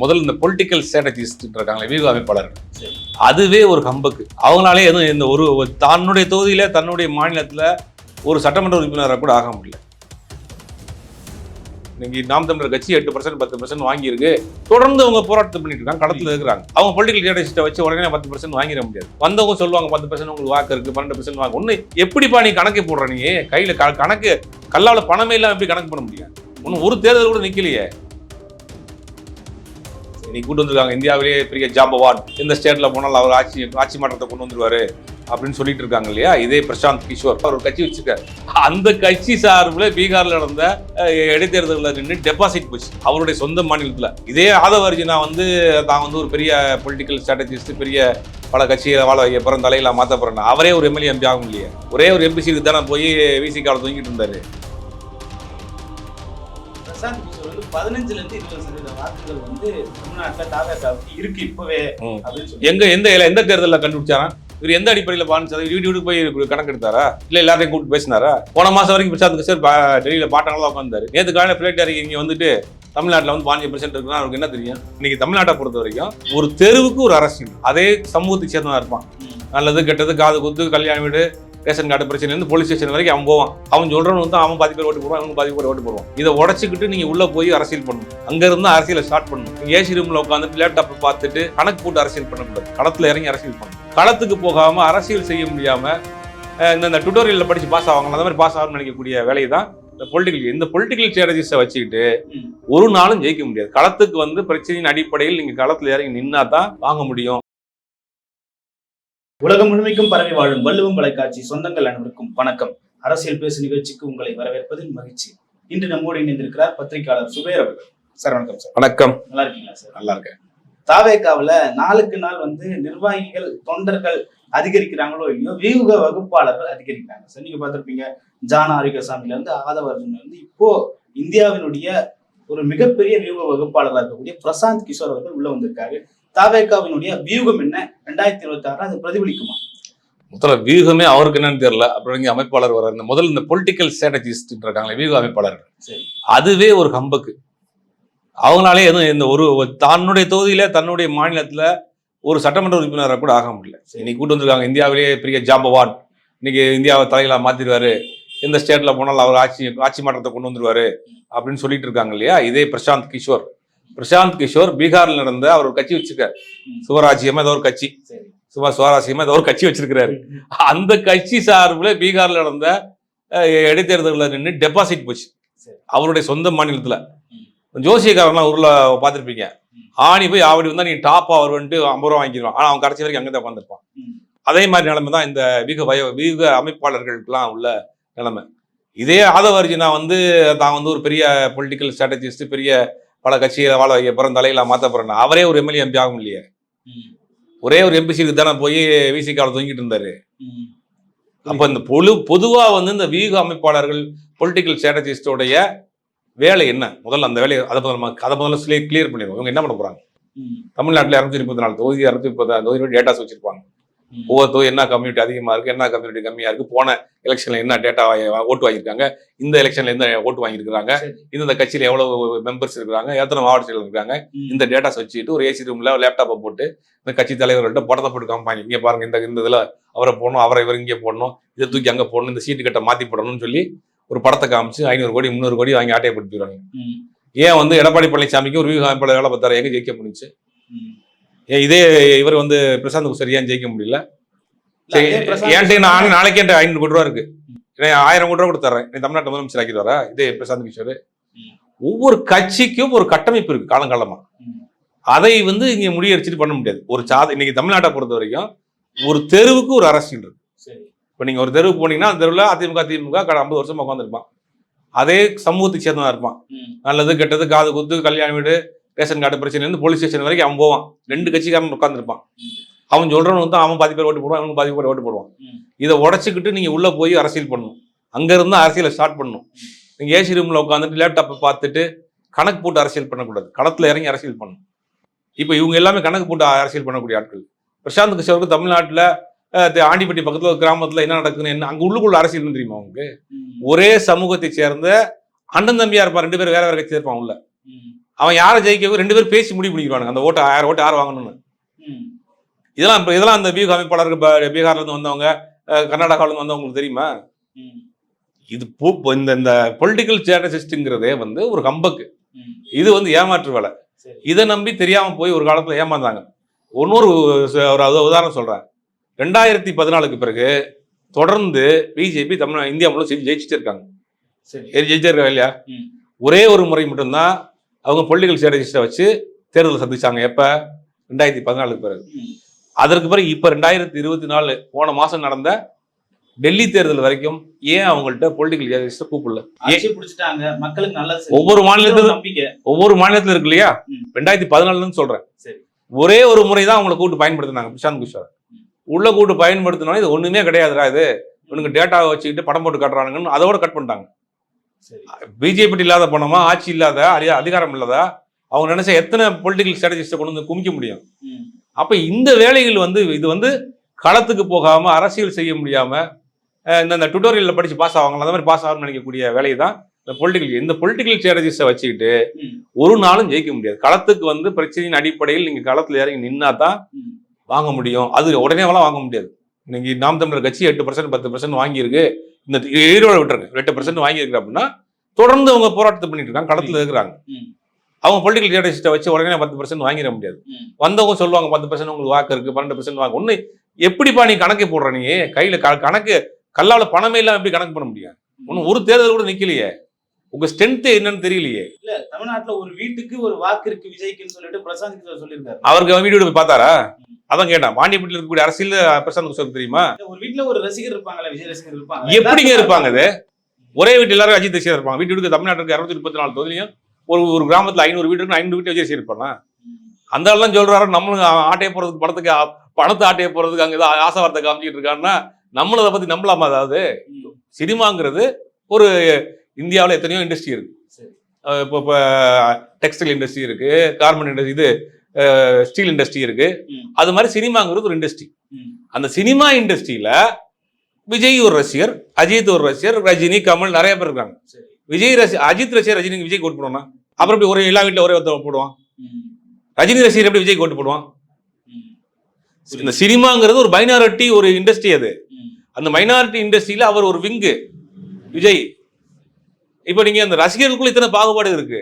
முதல்ல இந்த political strategist இருக்காங்களே வியூக அமைப்பாளர்கள் அதுவே ஒரு கம்பக்கு. அவங்களாலே எதுவும் இந்த ஒரு தன்னுடைய தொகுதியில தன்னுடைய மாநிலத்துல ஒரு சட்டமன்ற உறுப்பினராக கூட ஆக முடியல. இன்னைக்கு நாம் தமிழர் கட்சி எட்டு பர்சன்ட் பத்து பர்சன்ட் வாங்கியிருக்கு. தொடர்ந்து அவங்க போராட்டம் பண்ணிட்டு இருக்காங்க கடத்தில் இருக்கிறாங்க. அவங்க பொலிட்டிக்கல் ஸ்ட்ராட்டஜிஸ்ட்டை வச்சு உடனே பத்து பர்சன்ட் வாங்கிட முடியாது. வந்தவங்க சொல்லுவாங்க பத்து பர்சன்ட் உங்களுக்கு வாக்கு இருக்கு பன்னெண்டு பர்சன்ட் வாக்கு. ஒன்று எப்படிப்பா நீ கணக்கு போடுற நீ? கையில க- கணக்கு கல்லால பணமே இல்லாமல் எப்படி கணக்கு பண்ண முடியும்? ஒன்று ஒரு தேர்தல் கூட நிக்கலையே. நீ கூட்டு வந்திருக்காங்க இந்தியாவிலேயே பெரிய ஜாப் அவார்ட் இந்த ஸ்டேட்ல போனாலும் அவர் ஆட்சி ஆட்சி மாற்றத்தை கொண்டு வந்துருவாரு அப்படின்னு சொல்லிட்டு இருக்காங்க இல்லையா? இதே பிரசாந்த் கிஷோர். அவர் ஒரு கட்சி வச்சிருக்காரு. அந்த கட்சி சார்பில் பீகார்ல நடந்த இடைத்தேர்தலில் நின்று டெபாசிட் போச்சு. அவருடைய சொந்த மாநிலத்தில். இதே ஆதவ அர்ஜுனா வந்து தான் வந்து ஒரு பெரிய பொலிட்டிக்கல் ஸ்ட்ராட்டஜிஸ்ட் பெரிய பல கட்சிகளை வாழ வைக்க போகிறேன் தலையில மாற்ற போறேன் அவரே ஒரு எம்எல்ஏ எம்பி ஆகும் இல்லையா ஒரே ஒரு எம்பி தானே போய் விசிகாவில் தூங்கிட்டு இருந்தாரு. பிரசாந்த் கிஷோர் வந்து பதினஞ்சுல இருந்து இருபது சதவீத வாக்குகள் வந்து தமிழ்நாட்டுல தாவேக்காவுக்கு இருக்கு இப்பவே எங்க எந்த எந்த தேர்தலில் கண்டுபிடிச்சாரா இவர் எந்த அடிப்படையில் பாதிச்சாரு வீடு வீட்டுக்கு போய் கணக்கு எடுத்தாரா இல்ல எல்லாத்தையும் கூப்பிட்டு பேசினாரா? போன மாசம் வரைக்கும் பிரசாந்த் பா- டெல்லியில பாட்டாங்களா உட்காந்தாரு நேற்று காலையில் பிளேட் அறிக்கை இங்க வந்துட்டு தமிழ்நாட்டில் வந்து பாஞ்சு பர்சன்ட் இருக்குன்னா அவருக்கு என்ன தெரியும்? இன்னைக்கு தமிழ்நாட்டை பொறுத்த வரைக்கும் ஒரு தெருவுக்கு ஒரு அரசியல். அதே சமூகத்தை சேர்ந்தவன் இருப்பான். நல்லது கெட்டது காது குத்து கல்யாண வீடு ரேஷன் கார்டு பிரச்சனை இருந்து போலீஸ் ஸ்டேஷன் வரைக்கும் அவன் போவான். அவன் சொல்றவன் வந்து அவன் பாதி பேர் ஓட்டு போடுவான் அவனுக்கு பாதி பேர் ஓட்டு போடுவான். இதை உடச்சிக்கிட்டு நீங்க உள்ள போய் அரசியல் பண்ணணும். அங்க இருந்து அரசியலை ஸ்டார்ட் பண்ணணும். ஏசி ரூம்ல உட்காந்துட்டு லேப்டாப் பார்த்துட்டு கணக்கு போட்டு அரசியல் பண்ணக்கூடாது. களத்துல இறங்கி அரசியல் பண்ணணும். களத்துக்கு போகாம அரசியல் செய்ய முடியாம அஹ், இந்த இந்த டுட்டோரியல்ல படிச்சு பாஸ் ஆவாங்க அந்த மாதிரி பாஸ் ஆகணும்னு நினைக்கக்கூடிய வேலையை தான் இந்த பொலிட்டிக்கல் இந்த பொலிட்டிக்கல் ஸ்ட்ராட்டஜிஸை வச்சுக்கிட்டு. ஒரு நாளும் ஜெயிக்க முடியாது. களத்துக்கு வந்து பிரச்சனையின் அடிப்படையில் நீங்க களத்துல இறங்கி நின்னா தான் வாங்க முடியும். உலகம் முழுமைக்கும் பரவி வாழும் வள்ளுவம் தொலைக்காட்சி சொந்தங்கள் அனைவருக்கும் வணக்கம். அரசியல் பேசு நிகழ்ச்சிக்கு உங்களை வரவேற்பதில் மகிழ்ச்சி. இன்று நம்மோடு இணைந்திருக்கிறார் பத்திரிகையாளர் சுபேர் அவர்கள். சார் வணக்கம் சார். வணக்கம். நல்லா இருக்கீங்களா சார்? நல்லா இருக்கேன். தாவேக்காவுல நாளுக்கு நாள் வந்து நிர்வாகிகள் தொண்டர்கள் அதிகரிக்கிறாங்களோ இல்லையோ வியூக வகுப்பாளர்கள் அதிகரிக்கிறாங்க. சார் நீங்க பார்த்திருப்பீங்க ஜானா ஆரோக்கியசாமில இருந்து ஆதவ அர்ஜுன்ல இருந்து இப்போ இந்தியாவினுடைய ஒரு மிகப்பெரிய வியூக வகுப்பாளராக இருக்கக்கூடிய பிரசாந்த் கிஷோர் அவர்கள் உள்ள வந்திருக்காரு. தாவேக்காவினுடைய வியூகம் என்ன? ரெண்டாயிரத்தி இருபத்தி ஆறு அது பிரதிபலிக்குமா? முதல்ல வியூகமே அவருக்கு என்னன்னு தெரியல. அப்புறம் இங்க அமைப்பாளர் வர இந்த முதல்ல இந்த பொலிட்டிக்கல் ஸ்ட்ராட்டஜிஸ்ட் இருக்காங்களே வியூக அமைப்பாளர்கள் சரி. அதுவே ஒரு கம்பக்கு. அவங்களாலே எதுவும் இந்த ஒரு தன்னுடைய தொகுதியில தன்னுடைய மாநிலத்துல ஒரு சட்டமன்ற உறுப்பினராக கூட ஆக முடியல. இன்னைக்கு கூட்டு வந்திருக்காங்க. இந்தியாவிலேயே பெரிய ஜாப் அவார்ட் இன்னைக்கு இந்தியாவை தலையில மாத்திடுவாரு. எந்த ஸ்டேட்ல போனாலும் அவர் ஆட்சி ஆட்சி மாற்றத்தை கொண்டு வந்துருவாரு அப்படின்னு சொல்லிட்டு இருக்காங்க இல்லையா? இதே பிரசாந்த் கிஷோர். பிரசாந்த் கிஷோர் பீகார்ல நடந்த அவர் ஒரு கட்சி வச்சிருக்காரு. சுவராஜ்யமா ஏதோ ஒரு கட்சி. சும்மா சுவாரஸ்யமா ஏதோ ஒரு கட்சி வச்சிருக்கிறாரு. அந்த கட்சி சார்பில் பீகார்ல நடந்த இடைத்தேர்தலில் நின்று டெபாசிட் போச்சு. அவருடைய சொந்த மாநிலத்துல. ஜோசியக்காரன்லாம் ஊர்ல பார்த்திருப்பீங்க. ஆணி போய் ஆவடி வந்தா நீ டாப் வருவன்ட்டு ஐம்பது ரூபா வாங்கிடுவான். ஆனா அவன் கடைசி வரைக்கும் அங்கே தான் உட்காந்துருப்பான். அதே மாதிரி நிலைமை தான் இந்த வீக வய வீக அமைப்பாளர்களுக்கெல்லாம் உள்ள நிலைமை. இதே ஆதவ அர்ஜுனா வந்து தான் வந்து ஒரு பெரிய பொலிட்டிக்கல் ஸ்ட்ராட்டஜிஸ்ட் பெரிய பல கட்சிகளை வாழ வைக்க போறேன் தலையில மாத்த போறேன் அவரே ஒரு எம்எல்ஏ எம்பி ஆகும் இல்லையே. ஒரே ஒரு எம்பி சீட்டுக்கு தானே போய் விசிகாவில் தூங்கிட்டு இருந்தாரு. அப்ப இந்த பொழு பொதுவா வந்து இந்த வீக அமைப்பாளர்கள் பொலிட்டிக்கல் ஸ்ட்ராட்டஜிஸ்டோடைய வேலை என்ன? முதல்ல அந்த வேலையை அதை முதல்ல அதை முதல்ல கிளியர் பண்ணிடுவோம். இவங்க என்ன பண்ண போறாங்க? ம். தமிழ்நாட்டில் இரநூத்தி முப்பத்தி நாலு தொகுதி இரநூத்தி முப்பத்தி தொகுதி டேட்டாஸ் வச்சிருப்பாங்க. ம். ஒவ்வொரு தொகுதி என்ன கம்யூனிட்டி அதிகமா இருக்கு என்ன கம்யூனிட்டி கம்மியா இருக்கு போன எலெக்ஷன்ல என்ன டேட்டா ஓட்டு வாங்கியிருக்காங்க இந்த எலெக்ஷன்ல எந்த ஓட்டு வாங்கியிருக்காங்க சரி. இந்த கட்சியில எவ்வளவு மெம்பர்ஸ் இருக்காங்க எத்தனை மாவட்ட செயலர் இருக்காங்க ம். இந்த டேட்டாஸ் வச்சுட்டு ஒரு ஏசி ரூம்ல லேப்டாப்பை போட்டு இந்த கட்சி தலைவர்கள்ட்ட படத்தை போட்டு காமிப்பாங்க இங்க பாருங்க இந்த இந்த இதுல அவரை போடணும் அவரை இவர் இங்கே போடணும் இதை தூக்கி அங்க போடணும் இந்த சீட்டு கட்ட மாத்தி போடணும்னு சொல்லி ஒரு படத்தை காமிச்சு ஐநூறு கோடி முந்நூறு கோடி வாங்கி ஆட்டையப்படுத்திடுவாங்க ம். ஏன் வந்து எடப்பாடி பழனிசாமிக்கு ஒரு வியூக அமைப்பாளர் வேலை பார்த்தாரு எங்க ஜெயிக்க முடிஞ்சு இதே இவர் வந்து பிரசாந்த் குசரி ஏன் ஜெயிக்க முடியல? ஏன்ட்டு நான் நாளைக்கு என்கிட்ட ஐநூறு கோடி ரூபா இருக்கு. ஆயிரம் கோடி ரூபா கூட தர்றேன் நீ தமிழ்நாட்டு முதலமைச்சர் ஆக்கிடுவாரா? இதே பிரசாந்த் கிஷோர். ஒவ்வொரு கட்சிக்கும் ஒரு கட்டமைப்பு இருக்கு காலங்காலமா. அதை வந்து இங்க முடியடிச்சிட்டு பண்ண முடியாது. ஒரு சாத இன்னைக்கு தமிழ்நாட்டை பொறுத்த வரைக்கும் ஒரு தெருவுக்கு ஒரு அரசியல் இருக்கு. இப்போ நீங்க ஒரு தெருவுக்கு போனீங்கன்னா அந்த தெருவில் அதிமுக திமுக கடை ஐம்பது வருஷமா உட்காந்துருப்பான் அதே சமூகத்தை சேர்ந்தவன் இருப்பான். நல்லது கெட்டது காது குத்து கல்யாண வீடு ரேஷன் கார்டு பிரச்சனை இருந்து போலீஸ் ஸ்டேஷன் வரைக்கும் அவன் போவான். ரெண்டு கட்சிக்காரன் உட்காந்துருப்பான். அவன் சொல்றவன் வந்து அவன் பாதி பேர் ஓட்டு போடுவான் அவனுக்கு பாதி பேர் ஓட்டு போடுவான். இதை உடச்சிக்கிட்டு நீங்க உள்ள போய் அரசியல் பண்ணணும். அங்க இருந்து அரசியலை ஸ்டார்ட் பண்ணணும். நீங்க ஏசி ரூம்ல உட்காந்துட்டு லேப்டாப்பை பார்த்துட்டு கணக்கு போட்டு அரசியல் பண்ணக்கூடாது. களத்துல இறங்கி அரசியல் பண்ணணும். இப்போ இவங்க எல்லாமே கணக்கு போட்டு அரசியல் பண்ணக்கூடிய ஆட்கள். பிரசாந்த் கிஷோருக்கு தமிழ்நாட்டுல ஆண்டிப்பட்டி பக்கத்துல ஒரு கிராமத்துல என்ன நடக்குதுன்னு என்ன அங்க உள்ளுக்குள்ள அரசியல் தெரியுமா உங்களுக்கு ம். ஒரே சமூகத்தை சேர்ந்த அண்ணன் தம்பியா இருப்பான் ரெண்டு பேரும் வேற வேற கட்சி இருப்பான் உள்ள. அவன் யாரை ஜெயிக்க ரெண்டு பேரும் பேசி முடிவு பண்ணிக்கிறானுங்க அந்த ஓட்டு ஆயிரம் ஓட்டு யார் வாங்கணும்னு. இதெல்லாம் இப்போ இதெல்லாம் அந்த பீகார் அமைப்பாளருக்கு ப- பீகார்ல இருந்து வந்தவங்க இருந்து வந்தவங்களுக்கு தெரியுமா. இது பூ- இந்த இந்த பொலிட்டிக்கல் ஸ்ட்ராட்டஜிஸ்ட்ங்கிறதே வந்து ஒரு கம்பக்கு. இது வந்து ஏமாற்று வேலை. இதை நம்பி தெரியாம போய் ஒரு காலத்துல ஏமாந்தாங்க. இன்னொரு ஒரு அது உதாரணம் சொல்றேன். ரெண்டாயிரத்தி பதினாலுக்கு பிறகு தொடர்ந்து பிஜேபி தமிழ் இந்தியா முழுவதும் ஜெயிச்சுட்டு இருக்காங்க. சரி. இருக்காங்க இல்லையா. ஒரே ஒரு முறை மட்டும்தான் அவங்க பொலிட்டிக்கல் ஸ்ட்ராட்டஜிஸ்டை வச்சு தேர்தல் சந்திச்சாங்க. எப்ப? ரெண்டாயிரத்தி பதினாலுக்கு பிறகு. அதற்கு பிறகு இப்ப ரெண்டாயிரத்தி இருபத்தி நாலு போன மாசம் நடந்த டெல்லி தேர்தல் வரைக்கும் ஏன் அவங்கள்ட்ட பொலிட்டிக்கல் ஸ்ட்ராட்டஜிஸ்ட கூப்பிடல? பிடிச்சிட்டாங்க. மக்களுக்கு நல்லது. ஒவ்வொரு நம்பிக்கை. ஒவ்வொரு மாநிலத்துல இருக்கு இல்லையா. ரெண்டாயிரத்தி பதினாலுன்னு சொல்றேன். ஒரே ஒரு முறை தான் அவங்களை கூட்டு பயன்படுத்தினாங்க பிரசாந்த் கிஷோர் உள்ள கூட்டு பயன்படுத்தினோம் இது ஒண்ணுமே கிடையாதுடா இது. இவனுக்கு டேட்டாவை வச்சுக்கிட்டு படம் போட்டு காட்டுறானுங்கன்னு அதோட கட் பண்ணிட்டாங்க. பிஜேபி இல்லாத பணமா ஆட்சி இல்லாத அதி- அதிகாரம் இல்லாத அவங்க நினைச்ச எத்தனை பொலிட்டிக்கல் ஸ்ட்ராட்டஜிஸ்ட கொண்டு வந்து குமிக்க முடியும். அப்ப இந்த வேலைகள் வந்து இது வந்து களத்துக்கு போகாம அரசியல் செய்ய முடியாம இந்த இந்த டுட்டோரியல்ல படிச்சு பாஸ் ஆவாங்களா? அந்த மாதிரி பாஸ் ஆகணும்னு நினைக்கக்கூடிய வேலையை தான் இந்த பொலிட்டிக்கல் இந்த பொலிட்டிக்கல் ஸ்ட்ராட்டஜிஸ்ட வச்சுக்கிட்டு. ஒரு நாளும் ஜெயிக்க முடியாது. களத்துக்கு வந்து பிரச்சனையின் அடிப்படையில் நீங்க களத்துல இறங்கி நின்னா தான். வாங்க முடியும். அது உடனேவெல்லாம் வாங்க முடியாது. இன்னைக்கு நாம் தமிழர் கட்சி எட்டு பர்சன்ட் பத்து பர்சன்ட் வாங்கியிருக்கு. இந்த ஈரோடு விட்டுருங்க. எட்டு பர்சன்ட் வாங்கியிருக்கு அப்படின்னா தொடர்ந்து அவங்க போராட்டத்தை பண்ணிட்டு இருக்காங்க களத்துல இருக்கிறாங்க. அவங்க பொலிட்டிக்கல் ஸ்ட்ராட்டஜிஸ்ட்டை வச்சு உடனே பத்து பர்சன்ட் வாங்கிட முடியாது. வந்தவங்க சொல்லுவாங்க பத்து பர்சன்ட் உங்களுக்கு வாக்கு இருக்கு பன்னெண்டு பர்சன்ட் வாக்கு. ஒண்ணு எப்படிப்பா நீ கணக்கு போடுற நீ? கையில க- கணக்கு கல்லால பணமே இல்லாம எப்படி கணக்கு பண்ண முடியும்? ஒன்னும் ஒரு தேர்தல் கூட நிக்கலையே. உங்க ஸ்ட்ரென்த் என்னன்னு தெரியலையே. இல்ல தமிழ்நாட்டுல ஒரு வீட்டுக்கு ஒரு வாக்கு இருக்கு விஜய்க்குன்னு சொல்லிட்டு பிரசாந்த் கிஷோர் சொல்லியிருக்காரு. அவருக்கு வீடியோ போய் பார்த்தாரா? அதான் கேட்டேன். பாண்டியப்பட்டியில் இருக்கக்கூடிய அரசியல் பிரசாந்த் கிஷோர் தெரியுமா? ஒரு வீட்டுல ஒரு ரசிகர் இருப்பாங்கல்ல விஜய் ரசிகர் இருப்பாங்க. எப்படிங்க இருப்பாங்க அது? ஒரே வீட்டு எல்லாரும் அஜித் ரசிகர் இருப்பாங்க. வீட்டு வீட்டுக்கு தமிழ்நாட்டுக்கு இரநூத்தி முப்பத்தி நாலு தொகுதியும் ஒரு ஒரு கிராமத்துல ஐநூறு வீடு இருக்கு ஐநூறு வீட்டு விஜய் இருப்பானா? அந்த ஆள்லாம் சொல்றாரு நம்மளும் ஆட்டைய போறதுக்கு படத்துக்கு பணத்தை ஆட்டைய போறதுக்கு அங்க ஏதோ ஆசை வார்த்தை காமிச்சிட்டு இருக்காங்கன்னா நம்மளும் அதை பத்தி நம்பலாமா அதாவது. சினிமாங்கிறது ஒரு இந்தியாவில் எத்தனையோ இண்டஸ்ட்ரி இருக்கு. இப்போ இப்போ டெக்ஸ்டைல் இண்டஸ்ட்ரி இருக்கு கார்மெண்ட் இண்டஸ்ட்ரி இது ஸ்டீல் இண்டஸ்ட்ரி இருக்கு. அது மாதிரி சினிமாங்கிறது ஒரு இண்டஸ்ட்ரி. அந்த சினிமா இண்டஸ்ட்ரியில விஜய் ஒரு ரசிகர் அஜித் ஒரு ரசிகர் ரஜினி கமல் நிறைய பேர் இருக்காங்க. விஜய் ரசி அஜித் ரசிகர் ரஜினிக்கு விஜய் ஓட்டு போடுவானா? அப்புறம் எப்படி ஒரு எல்லா வீட்டில் ஒரே ஒருத்தர் போடுவான். ரஜினி ரசிகர் எப்படி விஜய் ஓட்டு போடுவான். இந்த சினிமாங்கிறது ஒரு மைனாரிட்டி ஒரு இண்டஸ்ட்ரி அது. அந்த மைனாரிட்டி இண்டஸ்ட்ரியில அவர் ஒரு விங்கு. விஜய். இப்போ நீங்க அந்த ரசிகர்களுக்குள்ள இத்தனை பாகுபாடு இருக்கு.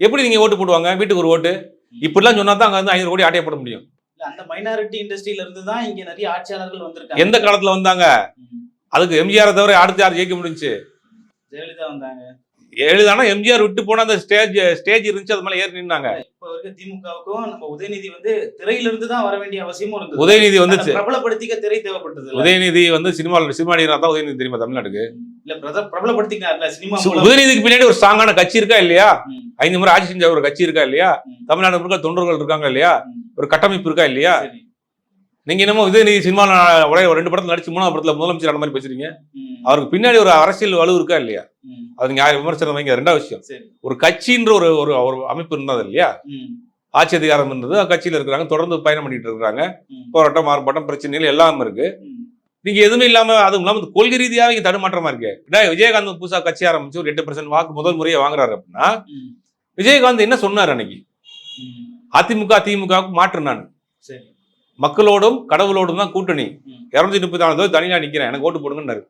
எப்படி நீங்க ஓட்டு போடுவாங்க? வீட்டுக்கு ஒரு ஓட்டு. இப்படிலாம் சொன்னா தான் அங்க வந்து ஐநூறு கோடி ஆட்டைய போட முடியும். அந்த மைனாரிட்டி இண்டஸ்ட்ரியில இருந்து தான் இங்க நிறைய ஆட்சியாளர்கள் வந்திருக்காங்க. எந்த காலத்துல வந்தாங்க. அதுக்கு எம்ஜிஆர் தவிர அடுத்து யார் ஜெயிக்க முடிஞ்சுச்சு? ஜெயலலிதா வந்தாங்க. எழுதானா எம்ஜிஆர் விட்டு போன அந்த ஸ்டேஜ் ஸ்டேஜ் இருந்துச்சு அது மேல ஏறி நின்னாங்க இப்ப இருக்க திமுகவுக்கும் நம்ம உதயநிதி வந்து திரையில இருந்து தான் வர வேண்டிய அவசியமும் இருந்தது உதயநிதி அதை பிரபலப்படுத்திக்க திரை தேவைப்பட்டது? உதயநிதி வந்து சினிமா சினிமா நடிகர் தான் உதயநிதி தெரியுமா தமிழ்நாட்டுக்கு இல்ல பிரபலப்படுத்திக்கிறார்ல சினிமா உதயநிதிக்கு பின்னாடி ஒரு ஸ்ட்ராங்கான கட்சி இருக்கா இல்லையா. ஐந்து முறை ஆட்சி செஞ்ச ஒரு கட்சி இருக்கா இல்லையா. தமிழ்நாடு முழுக்க தொண்டர்கள் இருக்காங்க இல்லையா. ஒரு கட்டமைப்பு இருக்கா இல்லையா. நீங்க என்னமோ உதயநிதி சினிமா ஒரே ஒரு ரெண்டு படத்துல நடிச்சு மூணாவது படத்துல முதலமைச்சர் அந்த மாதிரி பேசுறீங்க. அவருக்கு பின்னாடி ஒரு அரசியல் வலு இருக்கா இல்லையா. அது நீங்க விமர்சனம் வைங்க ரெண்டாவது விஷயம் ஒரு கட்சின்ற ஒரு ஒரு அமைப்பு இருந்தது இல்லையா. ஆட்சி அதிகாரம் இருந்தது கட்சியில இருக்கிறாங்க தொடர்ந்து பயணம் பண்ணிட்டு இருக்காங்க ம். போராட்டம் மாறுபாட்டம் பிரச்சனைகள் எல்லாம் இருக்கு. நீங்க எதுவுமே இல்லாம அதுவும் இல்லாம இந்த கொள்கை ரீதியாக இங்க தடுமாற்றமா இருக்கு விஜயகாந்த் புதுசா கட்சி ஆரம்பிச்சு ஒரு எட்டு பர்சன்ட் வாக்கு முதல் முறையை வாங்குறாரு அப்படின்னா. விஜயகாந்த் என்ன சொன்னார் அன்னைக்கு. அதிமுக திமுகவுக்கு மாற்று நான் சரி மக்களோடும் கடவுளோடும் தான் கூட்டணி. இருநூத்தி முப்பத்தி நாலு தொகுதி தனியா நிக்கிறேன் எனக்கு ஓட்டு போடுங்கன்னாரு.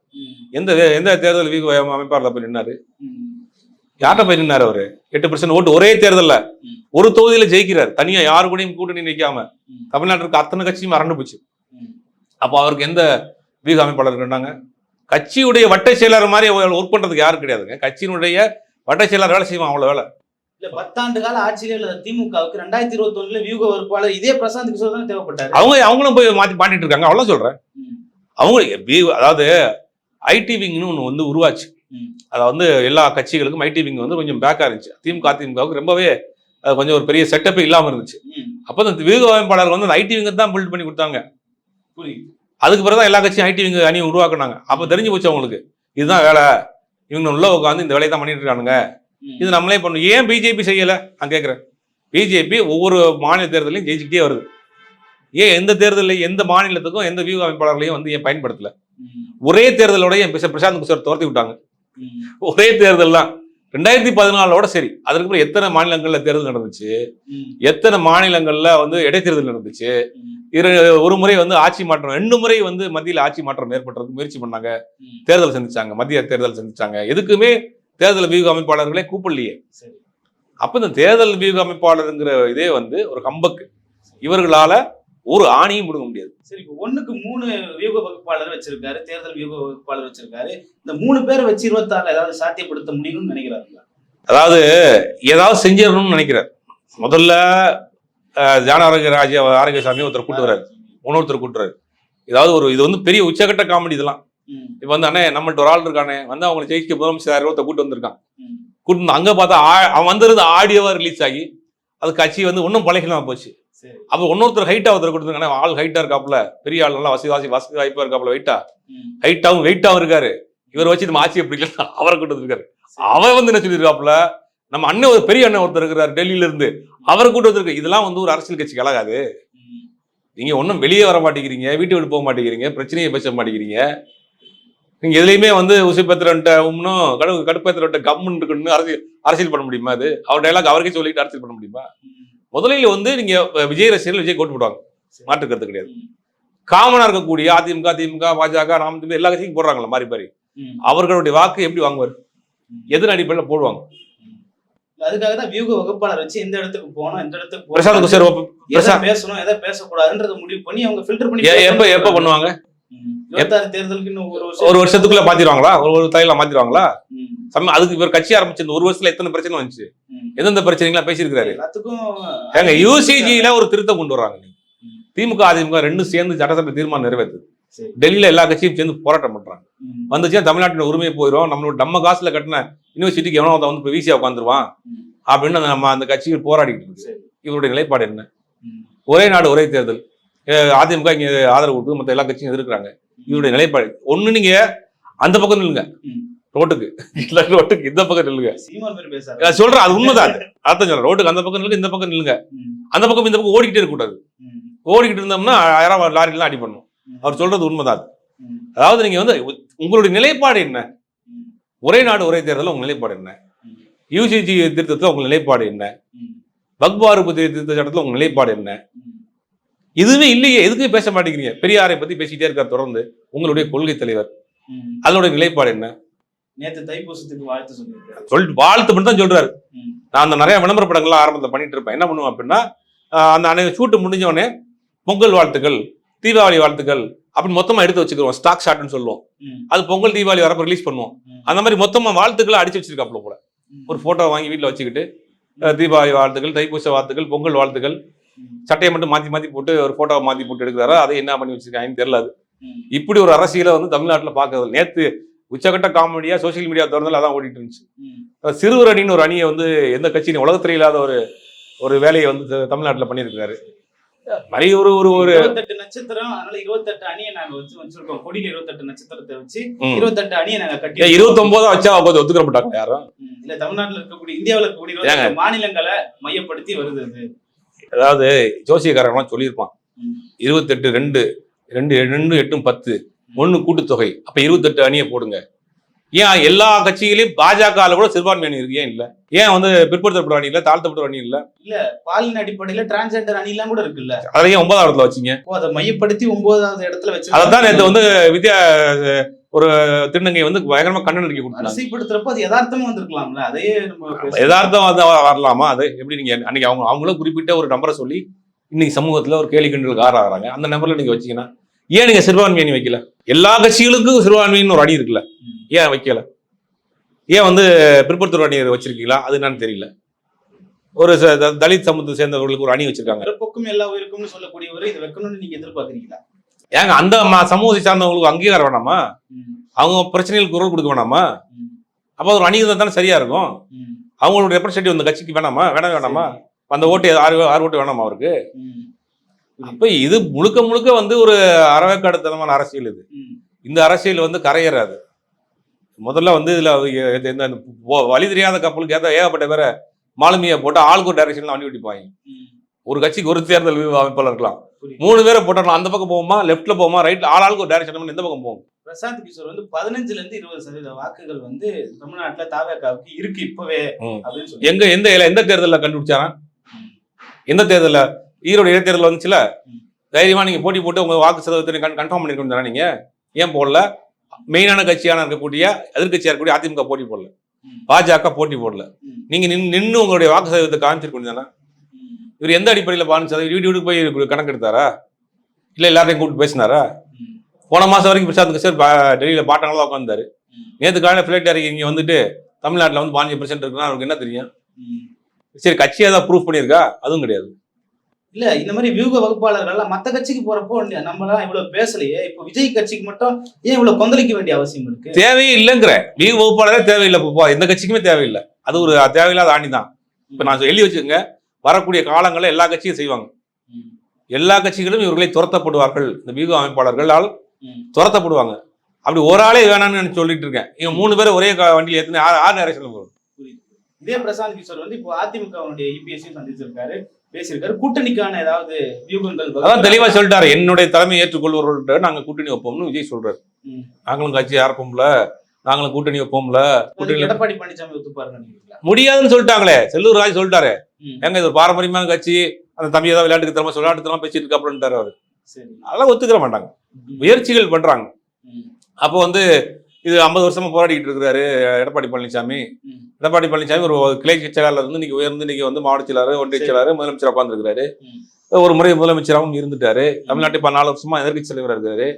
எந்த எந்த தேர்தல் வீக அமைப்பாளர் போய் நின்னாரு. யார்கிட்ட போய் நின்னாரு அவரு எட்டு பர்சன்ட் ஓட்டு ஒரே தேர்தல்ல. ஒரு தொகுதியில ஜெயிக்கிறார் தனியா யாரு கூடயும் கூட்டணி நிக்காம ம். தமிழ்நாட்டில் இருக்க அத்தனை கட்சியும் அரண்டு போச்சு. அப்போ அவருக்கு எந்த வீக அமைப்பாளர் இருந்தாங்க கட்சியுடைய வட்ட செயலர் மாதிரி ஒர்க் பண்றதுக்கு யாரும் கிடையாதுங்க கட்சியினுடைய வட்ட செயலர் வேலை செய்வான் அவ்வளவு வேலை இல்ல பத்தாண்டு கால ஆட்சியில திமுகவுக்கு ரெண்டாயிரத்தி இருபத்தி ஒண்ணுல வியூக வகுப்பாளர் இதே பிரசாந்த் கிஷோர் தான் தேவைப்பட்டாரு. அவங்க அவங்களும் போய் மாத்தி பாண்டிட்டு இருக்காங்க அவ்வளவு சொல்றேன். அவங்க அதாவது ஐடி விங்னு ஒன்று வந்து உருவாச்சு. அதை வந்து எல்லா கட்சிகளுக்கும் ஐடி விங் வந்து கொஞ்சம் பேக்கா இருந்துச்சு. திமுக அதிமுகவுக்கு ரொம்பவே கொஞ்சம் ஒரு பெரிய செட்டப்பே இல்லாம இருந்துச்சு. அப்போ அந்த வீக அமைப்பாளர் வந்து அந்த ஐடி விங்க தான் பில்ட் பண்ணி கொடுத்தாங்க. அதுக்கு பிறகு தான் எல்லா கட்சியும் ஐடி விங்க அணியை உருவாக்குனாங்க. அப்போ தெரிஞ்சு போச்சு அவங்களுக்கு. இதுதான் வேலை. இவங்க உள்ள உட்காந்து இந்த வேலையை தான் பண்ணிட்டு இருக்கானுங்க. இது நம்மளே பண்ணணும். ஏன் பிஜேபி செய்யல? நான் கேட்குறேன் பிஜேபி ஒவ்வொரு மாநில தேர்தலையும் ஜெயிச்சுக்கிட்டே வருது. ஏன் எந்த தேர்தலையும் எந்த மாநிலத்துக்கும் எந்த வியூக அமைப்பாளர்களையும் வந்து ஏன் பயன்படுத்தல. ஒரே தேர்தலோட என் பிரசா- பிரசாந்த் கிஷோர் துரத்தி விட்டாங்க. ஒரே தேர்தல் தான். ரெண்டாயிரத்தி பதினாலோட சரி. அதுக்கப்புறம் எத்தனை மாநிலங்கள்ல தேர்தல் நடந்துச்சு? எத்தனை மாநிலங்கள்ல வந்து இடைத்தேர்தல் நடந்துச்சு? இரு ஒரு முறை வந்து ஆட்சி மாற்றம் ரெண்டு முறை வந்து மத்தியில் ஆட்சி மாற்றம் ஏற்படுறதுக்கு முயற்சி பண்ணாங்க. தேர்தல் சந்திச்சாங்க. மத்திய தேர்தல் சந்திச்சாங்க. எதுக்குமே தேர்தல் வியூக அமைப்பாளர்களே கூப்பிடலையே. சரி. அப்ப இந்த தேர்தல் வியூக அமைப்பாளருங்கிற இதே வந்து ஒரு கம்பக்கு. இவர்களால ஒரு ஆணியும் பிடுங்க முடியாது. சரி இப்போ ஒண்ணுக்கு மூணு வியூக வகுப்பாளர் வச்சிருக்காரு தேர்தல் வியூக வகுப்பாளர் வச்சிருக்காரு. இந்த மூணு பேரை வச்சு இருபத்தாறுல ஏதாவது சாத்தியப்படுத்த முடியும்னு நினைக்கிறாருங்களா அதாவது ஏதாவது செஞ்சிடணும்னு நினைக்கிறார். முதல்ல ஜான ஆரோக்கிய ராஜ ஆரோக்கியசாமி ஒருத்தர் கூட்டு வர்றாரு இன்னொருத்தர் கூட்டுறாரு. ஏதாவது ஒரு இது வந்து பெரிய உச்சகட்ட காமெடி இதெல்லாம். இப்போ வந்து அண்ணே நம்மள்ட்ட ஒரு ஆள் இருக்கானே வந்து அவங்களை ஜெயிக்க முதலமைச்சர் ஒருத்தர் கூட்டு வந்திருக்கான். கூட்டு வந்து அங்க பார்த்தா அவன் வந்திருந்த ஆடியோவா ரிலீஸ் ஆகி அது கட்சி வந்து இன்னும் பழகினமா போச்சு. அப்போ இன்னொருத்தர் ஹைட்டா ஒருத்தர் கொடுத்துருக்கானே ஆள் ஹைட்டா இருக்காப்புல பெரிய ஆள் நல்லா வசதி வாசி வசதி வாய்ப்பா இருக்காப்புல வெயிட்டா ஹைட்டாவும் வெயிட்டாவும் இருக்காரு. இவர் வச்சு நம்ம ஆட்சியை பிடிக்கல அவரை கூட்டு வந்திருக்காரு. அவன் வந்து என்ன சொல்லியிருக்காப்புல நம்ம அண்ணன் ஒரு பெரிய அண்ணன் ஒருத்தர் இருக்கிறார் டெல்லியில இருந்து. அவரை கூட்டு வந்திருக்கு இதெல்லாம் வந்து ஒரு அரசியல் கட்சிக்கு அழகாது. நீங்க ஒன்றும் வெளியே வர மாட்டேங்கிறீங்க வீட்டு விட்டு போக மாட்டேங்கிறீங்க பிரச்சனையை பேச மாட்டேங்கிறீங்க. நீங்க எதுலையுமே வந்து உசுப்பத்திரன்ட்ட உம்னும் கடு கடுப்பத்திரன்ட்ட கம்முன்னு இருக்குன்னு அரசியல் அரசியல் பண்ண முடியுமா அது? அவர் டைலாக் அவருக்கே சொல்லிட்டு அரசியல் பண்ண முடியுமா? முதலில் வந்து நீங்க அஹ், விஜய் ரசிகர்கள் விஜய் கோட்டு போடுவாங்க. சரி. மாற்று கருத்து கிடையாது. ம், காமனா இருக்கக்கூடிய அதிமுக திமுக பாஜக நாம் திமுக எல்லா கட்சியும் போடுறாங்களா மாறி மாறி. அவர்களுடைய வாக்கு எப்படி வாங்குவார்? ம். எதன் அடிப்படையில் போடுவாங்க? அதுக்காக தான் வியூக வகுப்பாளர் வச்சு எந்த இடத்துக்கு போகணும் எந்த இடத்துக்கு பிரசாந்த் குசேர் பேசணும் எதை பேசக்கூடாதுன்றத முடிவு பண்ணி அவங்க ஃபில்டர் பண்ணி எப்ப எப்ப பண்ணுவாங்க? ஒரு வருஷத்துக்குள்ள மாத்திடுவாங்களா? ஒரு ஒரு தலையில மாத்திடுவாங்களா? அதுக்கு இவர் கட்சி ஆரம்பிச்ச இந்த ஒரு வருஷத்துல எத்தனை பிரச்சனை வந்துச்சு. எந்தெந்த பிரச்சனைகள்லாம் பேசியிருக்கிறாரு? எல்லாத்துக்கும் ஏங்க யூசிஜியில ஒரு திருத்தம் கொண்டு வர்றாங்க. திமுக அதிமுக ரெண்டும் சேர்ந்து சட்டசபை தீர்மானம் நிறைவேற்றுது. டெல்லியில எல்லா கட்சியும் சேர்ந்து போராட்டம் பண்றாங்க. வந்துச்சுன்னா தமிழ்நாட்டின் உரிமை போயிடும் நம்மளோட நம்ம காசுல கட்டின யூனிவர்சிட்டிக்கு எவனோ வந்து இப்போ வீசியா உட்காந்துருவான். அப்படின்னு நம்ம அந்த கட்சிகள் இருக்கு சரி. இவருடைய நிலைப்பாடு என்ன? ஒரே நாடு ஒரே தேர்தல். அதிமுக இங்க ஆதரவு கொடுத்து மற்ற எல்லா கட்சியும் எதிர்க்கிறாங்க. இவருடைய நிலைப்பாடு. ஒண்ணு நீங்க அந்த பக்கம் நில்லுங்க. ரோட்டுக்கு. இல்ல ரோட்டுக்கு இந்த பக்கம் நில்லுங்க. சொல்றேன் அது உண்மைதான். அதான் சொல்றேன். ரோட்டுக்கு அந்த பக்கம் நில்லுங்க இந்த பக்கம் நில்லுங்க. அந்த பக்கம் இந்த பக்கம் ஓடிக்கிட்டே இருக்கக்கூடாது. ஓடிக்கிட்டு இருந்தோம்னா யாராவது லாரிலாம் அடி பண்ணும். அவர் சொல்றது உண்மைதான். அதாவது நீங்க வந்து உங்களுடைய நிலைப்பாடு என்ன? ஒரே நாடு ஒரே தேர்தலில் உங்க நிலைப்பாடு என்ன. யூசிஜி திருத்தத்தில் உங்க நிலைப்பாடு என்ன? ம், வக்பாரு திருத்த சட்டத்தில் உங்க நிலைப்பாடு என்ன? இதுவே இல்லையே எதுக்குமே பேச மாட்டேங்கிறீங்க. பெரியாரை பத்தி பேசிட்டே இருக்கார் தொடர்ந்து. உங்களுடைய கொள்கை தலைவர். அதனுடைய நிலைப்பாடு என்ன? நேத்து தைப்பூசத்துக்கு வாழ்த்து சொல்லியிருக்காரு. சொல் வாழ்த்து மட்டும் தான் சொல்றாரு. நான் அந்த நிறைய விளம்பர படங்கள்லாம் ஆரம்பத்தில் பண்ணிட்டு இருப்பேன். என்ன பண்ணுவேன் அப்படின்னா அந்த அன்னைக்கு ஷூட்டு முடிஞ்ச உடனே பொங்கல் வாழ்த்துக்கள் தீபாவளி வாழ்த்துக்கள் அப்படின்னு மொத்தமா எடுத்து வச்சுக்கிறோம் ஸ்டாக் ஷாட்னு சொல்லுவோம். அது பொங்கல் தீபாவளி வரப்ப ரிலீஸ் பண்ணுவோம். அந்த மாதிரி மொத்தமா வாழ்த்துக்களை அடிச்சு வச்சிருக்காப்புல போல. ஒரு போட்டோ வாங்கி வீட்டில் வச்சுக்கிட்டு தீபாவளி வாழ்த்துக்கள் தைப்பூச வாழ்த்துக்கள் பொங்கல் வாழ்த்துக்கள் சட்டையை மட்டும் மாத்தி மாத்தி போட்டு ஒரு போட்டோவை மாத்தி போட்டு எடுக்கிறாரா? அதை என்ன பண்ணி வச்சிருக்காங்கன்னு தெரியல அது. இப்படி ஒரு அரசியலை வந்து தமிழ்நாட்டுல பார்க்கறது நேத்து உச்சகட்ட காமெடியா சோசியல் மீடியா திறந்தால அதான் ஓடிட்டு இருந்துச்சு. சிறுவர் அணின்னு ஒரு அணியை வந்து எந்த கட்சியும் உலகத்துல இல்லாத ஒரு ஒரு வேலையை வந்து தமிழ்நாட்டுல பண்ணியிருக்காரு மாதிரி ஒரு ஒரு ஒரு இருபத்தெட்டு நட்சத்திரம் அதனால இருபத்தெட்டு அணியை நாங்க வச்சு வச்சிருக்கோம். கொடியில இருபத்தெட்டு நட்சத்திரத்தை வச்சு. இருபத்தெட்டு அணியை நாங்க கட்டி இருபத்தொன்பதா வச்சா கொஞ்சம் ஒத்துக்கிற மாட்டாங்க யாரும்? இல்ல தமிழ்நாட்டுல இருக்கக்கூடிய இந்தியாவுல இருக்கக்கூடிய மாநிலங்களை மையப்படுத்தி வருது அதாவது ஜோசியக்காரங்களாம் சொல்லியிருப்பான். இருபத்தெட்டு ரெண்டு ரெண்டு ரெண்டு எட்டும் பத்து ஒண்ணு கூட்டுத்தொகை. அப்ப இருபத்தெட்டு அணியை போடுங்க. ஏன் எல்லா கட்சிகளையும் பாஜக கூட சிறுபான்மை அணி இருக்கு? ஏன் இல்ல? ஏன் வந்து பிற்படுத்தப்பட்ட அணி இல்ல தாழ்த்தப்பட்ட அணி இல்ல? பாலின அடிப்படையில டிரான்ஸ்ஜெண்டர் அணி எல்லாம் கூட இருக்குல்ல. அதுல ஏன் ஒன்பதாம் இடத்துல வச்சீங்க. அதை மையப்படுத்தி ஒன்பதாவது இடத்துல வச்சு அதைத்தான் நேற்று வந்து வித்யா ஒரு திருநங்கை வந்து பயங்கரமா கண்ணன் அறிக்கை கொடுத்தாங்க அது யதார்த்தமா வந்திருக்கலாம்ல. யதார்த்தம் வந்து வரலாமா? அது எப்படி நீங்க அன்னைக்கு அவங்க அவங்களும் குறிப்பிட்ட ஒரு நம்பரை சொல்லி இன்னைக்கு சமூகத்துல ஒரு கேலி கிண்டலுக்கு ஆறாகிறாங்க அந்த நம்பர்ல நீங்க வச்சீங்கன்னா ஏன் நீங்க சிறுபான்மை அணி வைக்கல? எல்லா கட்சிகளுக்கும் சிறுபான்மைன்னு ஒரு அணி இருக்குல்ல. ஏன் வைக்கல? ஏன் வந்து பிற்படுத்தூர் அணி வச்சிருக்கீங்களா? அது என்னன்னு தெரியல. ஒரு தலித் சமூகத்தை சேர்ந்தவர்களுக்கு ஒரு அணி வச்சிருக்காங்க. எல்லா உயிருக்கும்னு சொல்லக்கூடியவர் இதை வைக்கணும்னு நீங்க எதிர்பார்க்கறீங்களா? ஏங்க அந்த சமூகத்தை சார்ந்தவங்களுக்கு அங்கீகாரம் வேணாமா? அவங்க பிரச்சனைகளுக்கு குரல் கொடுக்க வேணாமா? அப்போ ஒரு அணி இருந்தால் தானே சரியா இருக்கும். அவங்களோட ரெப்ரஸன்டேட்டிவ் அந்த கட்சிக்கு வேணாமா? வேணாம்? வேணாமா அந்த ஓட்டு ஆறு ஆறு ஓட்டு வேணாமா அவருக்கு? அப்ப இது முழுக்க முழுக்க வந்து ஒரு அறவேக்காடுத்தனமான அரசியல் இது. இந்த அரசியல் வந்து கரையேறாது. முதல்ல வந்து இதுல இந்த- வழி தெரியாத கப்பலுக்கு ஏதோ ஏகப்பட்ட பேரை மாலுமியை போட்டு ஆளுக்கு ஒரு டைரக்ஷன்ல வண்டி ஓட்டிப்பாங்க. ஒரு கட்சிக்கு ஒரு தேர்தல் அமைப்பாளர் இருக்கலாம். மூணு பேரை போட்டோம் அந்த பக்கம் போவோமா? லெஃப்ட்ல போவோமா? ரைட்ல ஆளாளுக்கு ஒரு டைரக்ஷன் எந்த பக்கம் போவோம். பிரசாந்த் கிஷோர் வந்து பதினஞ்சுல இருந்து இருபது சதவீத வாக்குகள் வந்து தமிழ்நாட்டுல தாவேக்காவுக்கு இருக்கு இப்பவே எங்க எந்த எந்த தேர்தலில் கண்டுபிடிச்சாரன் எந்த தேர்தலில்? ஈரோடு இடைத்தேர்தல் வந்துச்சுல. தைரியமா நீங்க போட்டி போட்டு உங்க வாக்கு சதவீதத்தை கன்ஃபார்ம் பண்ணிருக்கணும் தானே நீங்க? ஏன் போடல? மெயினான கட்சியான இருக்கக்கூடிய எதிர்கட்சியா இருக்கக்கூடிய அதிமுக போட்டி போடல. பாஜக போட்டி போடல. நீங்க நின்னு உங்களுடைய வாக்கு சதவீதத்தை காமிச்சிருக்கணும் தானே. இவர் எந்த அடிப்படையில் பாஞ்சு சதவீதம் வீடு வீட்டுக்கு போய் கணக்கு எடுத்தாரா? இல்ல எல்லாரையும் கூப்பிட்டு பேசினாரா. போன மாசம் வரைக்கும் பிரசாந்த் கிஷோர் டெல்லியில பாட்டாங்களா தான் உட்காந்தாரு. நேற்று காலையில் ஃபிளைட் இறங்கி இங்க வந்துட்டு தமிழ்நாட்டுல வந்து பாஞ்சு பர்சன்ட் இருக்குன்னா அவருக்கு என்ன தெரியும். சரி கட்சி ஏதாவது ப்ரூஃப் பண்ணியிருக்கா? அதுவும் கிடையாது. இல்ல இந்த மாதிரி வியூக வகுப்பாளர்கள் மத்த கட்சிக்கு போறப்போ நம்ம எல்லாம் இவ்வளவு பேசலையே. இப்போ விஜய் கட்சிக்கு மட்டும் ஏன் இவ்வளவு கொந்தளிக்க வேண்டிய அவசியம் இருக்கு? தேவையே இல்லைங்கிற. வீக வகுப்பாளரே தேவையில்லை இப்போ. எந்த கட்சிக்குமே தேவையில்லை. அது ஒரு தேவையில்லாத ஆணி தான் இப்போ நான் எழுதி வச்சுக்கோங்க வரக்கூடிய காலங்களில் எல்லா கட்சியும் செய்வாங்க. எல்லா கட்சிகளும் இவர்களை துரத்தப்படுவார்கள். இந்த வீக அமைப்பாளர்களால். துரத்தப்படுவாங்க. அப்படி ஒரு ஆளே வேணாம்னு சொல்லிட்டு இருக்கேன். இவங்க மூணு பேரும் ஒரே வண்டியில் ஏற்றின ஆறு ஆறு நேரேஷன் போகும் இதே பிரசாந்த் கிஷோர் வந்து இப்போ அதிமுகவுடைய இபிஎஸ்சி சந்திச்சிருக்காரு பேசியிருக்காரு. கூட்டணிக்கான ஏதாவது வியூகங்கள் அதான் தெளிவா சொல்லிட்டாரு. என்னுடைய தலைமை ஏற்றுக்கொள்வர்கள்ட்ட நாங்க கூட்டணி வைப்போம்னு விஜய் சொல்றாரு. நாங்களும் கட்சி ஆரப்போம்ல நாங்களும் கூட்டணி வைப்போம்ல கூட்டணி எடப்பாடி பழனிசாமி ஒத்துப்பாருன்னு நினைக்கிறீங்களா முடியாதுன்னு சொல்லிட்டாங்களே செல்லூர் ராஜ் சொல்லிட்டாரு. எங்க இது ஒரு பாரம்பரியமான கட்சி அந்த தம்பி ஏதாவது விளையாட்டுக்கு தரமா விளையாட்டுத்தனமா பேசிட்டு இருக்கு அப்படின்ட்டாரு அவரு அதெல்லாம் ஒத்துக்கிற மாட்டாங்க. முயற்சிகள் பண்றாங்க. அப்போ வந்து இது ஐம்பது வருஷமா போராடிட்டு இருக்கிறாரு எடப்பாடி பழனிசாமி. எடப்பாடி பழனிசாமி ஒரு கிளை செயலாளர் இருந்து இன்னைக்கு உயர்ந்து இன்னைக்கு வந்து மாவட்ட செயலாளர் ஒன்றிய. செயலாளர் முதலமைச்சர் உட்காந்துருக்காரு. ஒரு முறை முதலமைச்சராகவும் இருந்துட்டாரு தமிழ்நாட்டை இப்ப நாலு வருஷமா எதிர்க்கட்சி தலைவராக இருக்காரு.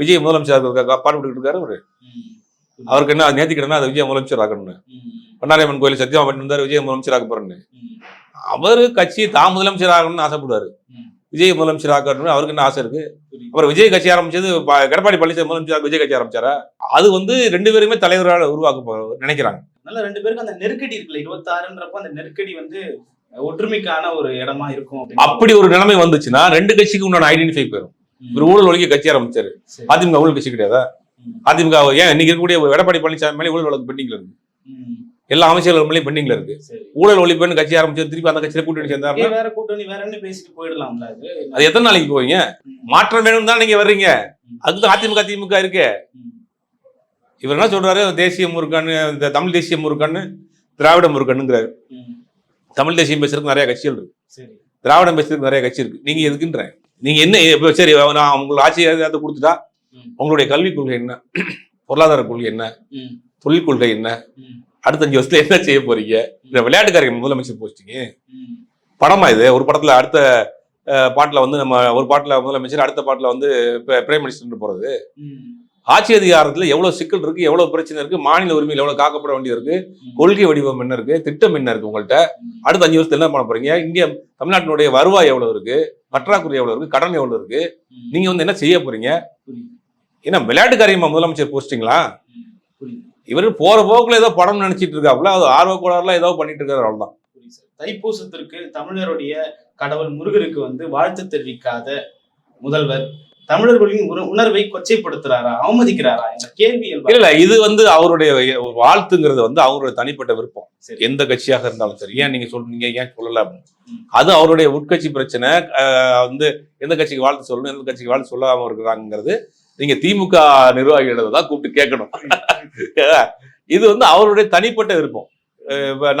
விஜய் முதலமைச்சர் இருக்காரு பாடுபட்டு இருக்காரு அவரு. அவருக்கு என்ன நேத்திக்கிட்டனா அது விஜய் முதலமைச்சர் ஆகணும்னு. பண்ணாரியம்மன் கோயில் சத்தியமா பண்ணிட்டு இருந்தாரு விஜய் முதலமைச்சர் ஆக போறேன்னு. அவரு கட்சி தான் முதலமைச்சர் ஆகணும்னு ஆசைப்படுவாரு. விஜய் முதலமைச்சர் ஆகணும்னு அவருக்கு என்ன ஆசை இருக்கு. அப்புறம் விஜய் கட்சி ஆரம்பிச்சது எடப்பாடி பழனிசாமி முதலமைச்சர் விஜய் கட்சி ஆரம்பிச்சாரா அது வந்து ரெண்டு பேருமே தலைவரால் உருவாக்க நினைக்கிறாங்க அதனால ரெண்டு பேருக்கு அந்த நெருக்கடி இருக்குல்ல இருபத்தாறுன்றப்ப அந்த நெருக்கடி வந்து ஒற்றுமைக்கான ஒரு இடமா இருக்கும். அப்படி ஒரு நிலைமை வந்துச்சுன்னா ரெண்டு கட்சிக்கு உண்டான ஐடென்டிஃபை போயிடும். இவர் ஊழல் ஒழிக்க கட்சி ஆரம்பிச்சாரு சரி. அதிமுக ஊழல் கட்சி கிடையாதா. அதிமுக ஏன் இன்னைக்கு இருக்கக்கூடிய எடப்பாடி பழனிசாமி மேலே ஊழல் வழக்கு பெண்டிங்ல இருக்கு. எல்லா அமைச்சர்கள் மேலேயும் பெண்டிங்ல இருக்கு. ஊழல் ஒழிப்புன்னு கட்சி ஆரம்பிச்சு திருப்பி அந்த கட்சியில கூட்டணி சேர்ந்தாருன்னா? ஏன் வேற கூட்டணி வேறன்னு பேசிட்டு போயிடலாம்ல அது? அது எத்தனை நாளைக்கு போவீங்க. மாற்றம் வேணும் தான் நீங்க வர்றீங்க. அதுதான் அதிமுக திமுக இருக்கு. இவர் என்ன சொல்றாரு? தேசிய முருகன் இந்த தமிழ் தேசிய முருகன் திராவிட முருகனுங்கிறாரு. தமிழ் தேசியம் பேசுறதுக்கு நிறைய கட்சிகள் இருக்கு. திராவிடம் பேசுறதுக்கு நிறைய கட்சி இருக்கு. நீங்க எதுக்குன்றேன் நீங்க என்ன சரி நான் உங்களுக்கு ஆட்சி ஏதாவது கொடுத்துட்டா. உங்களுடைய கல்விக் கொள்கை என்ன பொருளாதார கொள்கை என்ன. தொழில் கொள்கை என்ன. அடுத்த அஞ்சு வருஷத்துல என்ன செய்ய போறீங்க இந்த விளையாட்டுக்காரங்க முதலமைச்சர் போஸ்டிங்க. படமா இது ஒரு படத்துல அடுத்த பாட்டுல வந்து நம்ம ஒரு பாட்டுல முதலமைச்சர் அடுத்த பாட்டுல வந்து பிரைம் மினிஸ்டர் போறது ம். ஆட்சி அதிகாரத்துல எவ்வளவு சிக்கல் இருக்கு எவ்வளவு பிரச்சனை இருக்கு மாநில உரிமையில் எவ்வளவு காக்கப்பட வேண்டியது இருக்கு. கொள்கை வடிவம் என்ன இருக்கு திட்டம் என்ன இருக்கு உங்கள்ட்ட ம். அடுத்த அஞ்சு வருஷத்துல என்ன பண்ண போறீங்க இந்திய தமிழ்நாட்டினுடைய வருவாய் எவ்வளவு இருக்கு பற்றாக்குறை எவ்வளவு இருக்கு கடன் எவ்வளவு இருக்கு. நீங்க வந்து என்ன செய்ய போறீங்க ஏன்னா விளையாட்டுக்காரியமா முதலமைச்சர் போஸ்டிங்களா. இவர் போற போக்குல ஏதோ படம் நினைச்சிட்டு இருக்காப்புல அது ஆர்வ கோளாறுல ஏதோ பண்ணிட்டு இருக்காரு அவ்வளவுதான். தைப்பூசத்திற்கு தமிழருடைய கடவுள் முருகருக்கு வந்து வாழ்த்து தெரிவிக்காத முதல்வர் தமிழர்களின் உண- உணர்வை கொச்சைப்படுத்துறாரா அவமதிக்கிறாரா என்ற கேள்வி இல்ல இல்ல இது வந்து அவருடைய வாழ்த்துங்கிறது வந்து அவருடைய தனிப்பட்ட விருப்பம். எந்த கட்சியாக இருந்தாலும் சரி ஏன் நீங்க சொல்றீங்க ஏன் சொல்லல. அது அவருடைய உட்கட்சி பிரச்சனை வந்து எந்த கட்சிக்கு வாழ்த்து சொல்லணும் எந்த கட்சிக்கு வாழ்த்து சொல்லாம இருக்கிறாங்கிறது நீங்க திமுக நிர்வாகிகளை தான் கூப்பிட்டு கேட்கணும். இது வந்து அவருடைய தனிப்பட்ட விருப்பம்.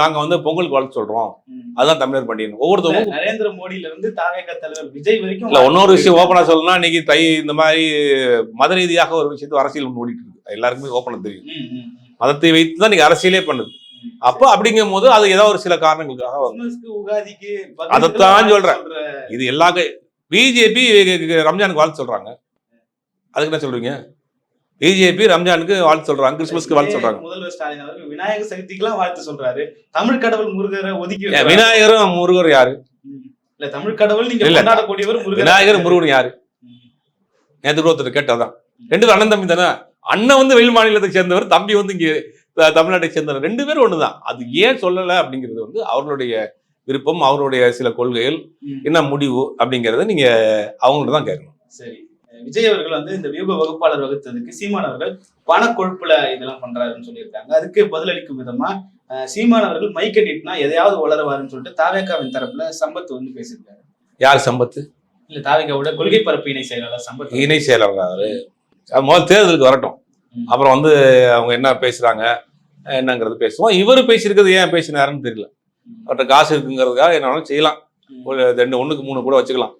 நாங்க வந்து பொங்கலுக்கு வாழ்த்து சொல்றோம். ம். அதுதான் தமிழர் பண்டிகை. ஒவ்வொருத்தவங்க நரேந்திர மோடியில இருந்து தாவேக தலைவர் விஜய் வரைக்கும் இல்ல இன்னொரு விஷயம் ஓப்பனா சொல்லணும்னா இன்னைக்கு தை இந்த மாதிரி மத ரீதியாக ஒரு விஷயத்து அரசியல் ஒன்று ஓடிட்டு இருக்கு. எல்லாருக்குமே ஓப்பனா தெரியும். மதத்தை வைத்து தான் நீங்க அரசியலே பண்ணுது. அப்போ அப்படிங்கும் போது அது ஏதோ ஒரு சில காரணங்களுக்காக அதைத்தான் சொல்றேன். சொல்ற இது எல்லா பிஜேபி ரம்ஜானுக்கு வாழ்த்து சொல்றாங்க. அதுக்கு என்ன சொல்றீங்க? பிஜேபி ரம்ஜானுக்கு வாழ்த்து சொல்றாங்க கிறிஸ்துமஸ்க்கு வாழ்த்து சொல்றாங்க. முதல்வர் ஸ்டாலின் அவர்கள் விநாயகர் சதுர்த்திக்கெல்லாம் வாழ்த்து சொல்றாரு. தமிழ் கடவுள் முருகரை ஒதுக்கி. விநாயகரும் முருகர் யாரு. இல்ல தமிழ் கடவுள் நீங்க. கொண்டாடக்கூடியவர் விநாயகர் முருகன் யாரு. நேற்று ஒருத்தர் கேட்டதான் ரெண்டு பேரும் அண்ணன் தம்பி தானே? அண்ணன் வந்து வெளி மாநிலத்தை சேர்ந்தவர் தம்பி வந்து இங்க தமிழ்நாட்டை சேர்ந்தவர். ரெண்டு பேரும் ஒண்ணுதான். அது ஏன் சொல்லல அப்படிங்கிறது வந்து அவர்களுடைய விருப்பம் அவருடைய சில கொள்கைகள். என்ன முடிவு அப்படிங்கறத நீங்க அவங்கள்ட்ட தான் கேட்கணும். சரி. விஜய் அவர்கள் வந்து இந்த வியூக வகுப்பாளர் வகுத்ததுக்கு சீமான் அவர்கள் பணக்கொழுப்புல இதெல்லாம் பண்றாருன்னு சொல்லியிருக்காங்க. அதுக்கு பதிலளிக்கும் விதமா சீமான் அவர்கள் மைக்க நீட்டினா எதையாவது வளருவாருன்னு சொல்லிட்டு தாவேக்காவின் தரப்புல சம்பத் வந்து பேசியிருக்காரு. யார் சம்பத்து? இல்ல தாவிகாவோட கொள்கை பரப்பு இணை செயலாளர் சம்பத். இணை செயலர் அவரு? அது முதல்ல தேர்தலுக்கு வரட்டும். அப்புறம் வந்து அவங்க என்ன பேசுறாங்க என்னங்கிறது பேசுவோம். இவர் பேசியிருக்கிறது ஏன் பேசினாருன்னு தெரியல. அவர்கிட்ட காசு இருக்குங்கிறதுக்காக என்ன வேணாலும் செய்யலாம். ஒரு ரெண்டு ஒண்ணுக்கு மூணு கூட வச்சுக்கலாம்.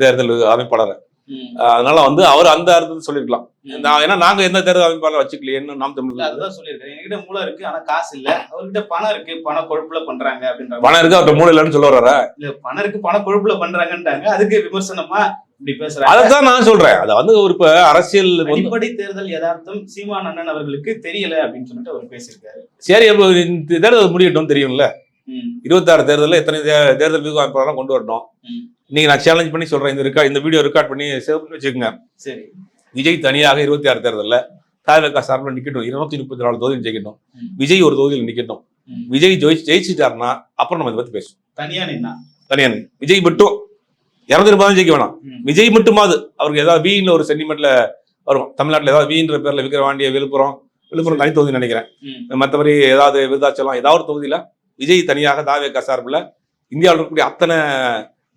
தேர்தல் அமைப்பாளரை. அதனால வந்து அவர் அந்த அர்த்தத்தை சொல்லியிருக்கலாம் ஏன்னா நாங்க எந்த தேர்தல் அமைப்பாளர் வச்சுக்கலையேன்னு நாம் தமிழ் அதுதான் சொல்லியிருக்காரு என்கிட்ட மூளை இருக்கு ஆனா காசு இல்ல. அவர்கிட்ட பணம் இருக்கு பண கொழுப்புல பண்றாங்க அப்படின்ற பணம் இருக்கு அவர்கிட்ட மூணு இல்லைன்னு சொல்ல வர்றாரா? இல்ல பணம் இருக்கு பண கொழுப்புல பண்றாங்கன்றாங்க அதுக்கு விமர்சனமா இப்படி பேசுறாங்க. அதைத்தான் நான் சொல்றேன். அதை வந்து ஒரு இப்ப அரசியல் அடிப்படை தேர்தல் யதார்த்தம் சீமான் அண்ணன் அவர்களுக்கு தெரியல அப்படின்னு சொல்லிட்டு அவர் பேசியிருக்காரு. சரி தேர்தல் முடியட்டும் தெரியும்ல. இருபத்தாறு தேர்தலில் எத்தனை தேர்தல் வியூக கொண்டு வரட்டும் ம். நீங்க நான் சேலஞ்ச் பண்ணி சொல்றேன். இந்த ரெக்கார்ட் இந்த வீடியோ ரெக்கார்ட் பண்ணி சேவ் பண்ணி வச்சுக்கோங்க. சரி. விஜய் தனியாக இருபத்தி ஆறு தேர்தலில் தாவேக்கா சார்பில் நிக்கட்டும். இருநூத்தி முப்பத்தி நாலு தொகுதியில் ஜெயிக்கட்டும். ம். விஜய் ஒரு தொகுதியில் நிக்கட்டும். விஜய் ஜெயிச்சு ஜெயிச்சிட்டாருன்னா அப்புறம் நம்ம இதை பத்தி பேசுவோம். தனியா நின்னா? தனியாக விஜய் மட்டும் இரநூத்தி முப்பது ஜெயிக்க வேணாம். விஜய் மட்டுமாவது அவருக்கு ஏதாவது வீன்னு ஒரு சென்டிமெண்ட்ல வரும். தமிழ்நாட்டில் ஏதாவது வீன்ற பேர்ல விக்கிரவாண்டிய விழுப்புரம் விழுப்புரம் தனி தொகுதி நினைக்கிறேன். மற்றபடி ஏதாவது விருதாச்சலம் ஏதாவது ஒரு தொகுதியில விஜய் தனியாக தாவேக்கா சார்பில் இந்தியாவில் இருக்கக்கூடிய அத்தனை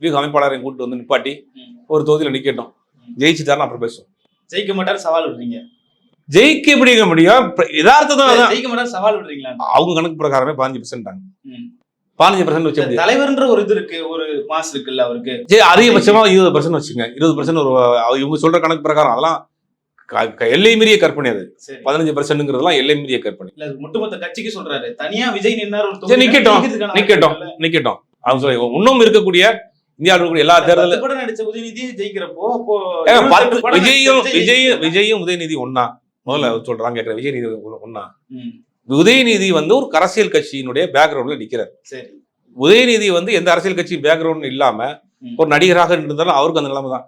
வியூக அமைப்பாளரையும் கூட்டு வந்து நிப்பாட்டி. ஒரு தொகுதியில் நிக்கட்டும். ஜெயிச்சுட்டாருன்னு அப்புறம் பேசுவோம். ஜெயிக்க மாட்டார் சவால் விடுறீங்க. ஜெயிக்க எப்படிங்க முடியும். யதார்த்தம். ஜெயிக்க மாட்டார் சவால் விடுறீங்களா? அவங்க கணக்கு பிரகாரமே பதினஞ்சு பெர்சென்ட் ம். பதினஞ்சு பர்சன்ட் வச்ச தலைவர்ன்ற ஒரு இது இருக்கு ஒரு மாஸ் இருக்குல்ல அவருக்கு. சரி அதிகபட்சமா இருபது பர்சன்ட் வச்சுங்க இருபது பர்சன்ட் ஒரு இவங்க சொல்ற கணக்கு பிரகாரம். அதெல்லாம் எல்லை மீறிய கற்பனை அது. பதினஞ்சு பர்சன்ட்ங்கிறதுலாம் எல்லை மீறிய கற்பனை. ஒட்டுமொத்த கட்சிக்கு சொல்றாரு. தனியா விஜய் நின்னார் நிக்கட்டும், நிக்கட்டும். நிக்கட்டும். அவங்க சொல்லி இன்னும் இருக்கக்கூடிய இந்தியாவில் எல்லா தேர்தலும் நடிச்ச உதயநிதி ஜெயிக்கிறப்போ விஜயும் விஜய் விஜய் ஜெயிக்கிறாரா? விஜயும் உதயநிதி ஒன்னா முதல்ல சொல்றாங்க கேட்கிற விஜய் ஒன்னா உதயநிதி வந்து ஒரு அரசியல் கட்சியினுடைய பேக்ரவுண்ட்ல நிக்கிறார். உதயநிதி வந்து எந்த அரசியல் கட்சி பேக்ரவுண்ட் இல்லாம. ஒரு நடிகராக இருந்தாலும் அவருக்கு அந்த நிலைமை தான்.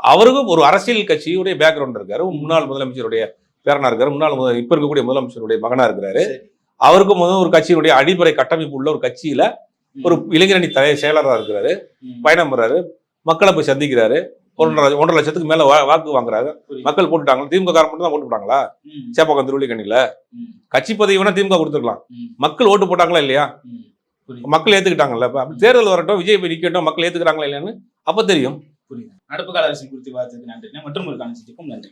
அவருக்கும் ஒரு அரசியல் கட்சியுடைய பேக்ரவுண்ட் இருக்காரு. முன்னாள் முதலமைச்சருடைய பேரனா இருக்காரு. முன்னாள் முத- இப்ப இருக்கக்கூடிய முதலமைச்சருடைய மகனா இருக்கிறாரு. அவருக்கும் வந்து ஒரு கட்சியினுடைய அடிப்படை கட்டமைப்பு உள்ள ஒரு கட்சியில ஒரு இளைஞரணி தலை செயலராக இருக்கிறாரு. பயணம் பண்றாரு. மக்களை போய் சந்திக்கிறாரு. ஒன்றரை ஒன்றரை லட்சத்துக்கு மேல வாக்கு வாங்குறாங்க புரியுது. மக்கள் போட்டுட்டாங்க திமுக காரன் மட்டும் தான் ஓட்டு போட்டாங்களா? சேப்பாக்கம் திருவள்ளிக்கண்ணில ம், கட்சி பதவி வேணா திமுக கொடுத்துருக்கலாம். மக்கள் ஓட்டு போட்டாங்களா இல்லையா. மக்கள் ஏத்துக்கிட்டாங்கல்ல. தேர்தல் வரட்டும் விஜய் போய் நிக்கட்டும் மக்கள் ஏத்துக்கிறாங்களா இல்லையான்னு அப்ப தெரியும். புரியுது. நடப்பு கால அரசியல் குறித்து பார்த்ததுக்கு நன்றி. மற்றும் ஒரு காணொலிக்கும் நன்றி.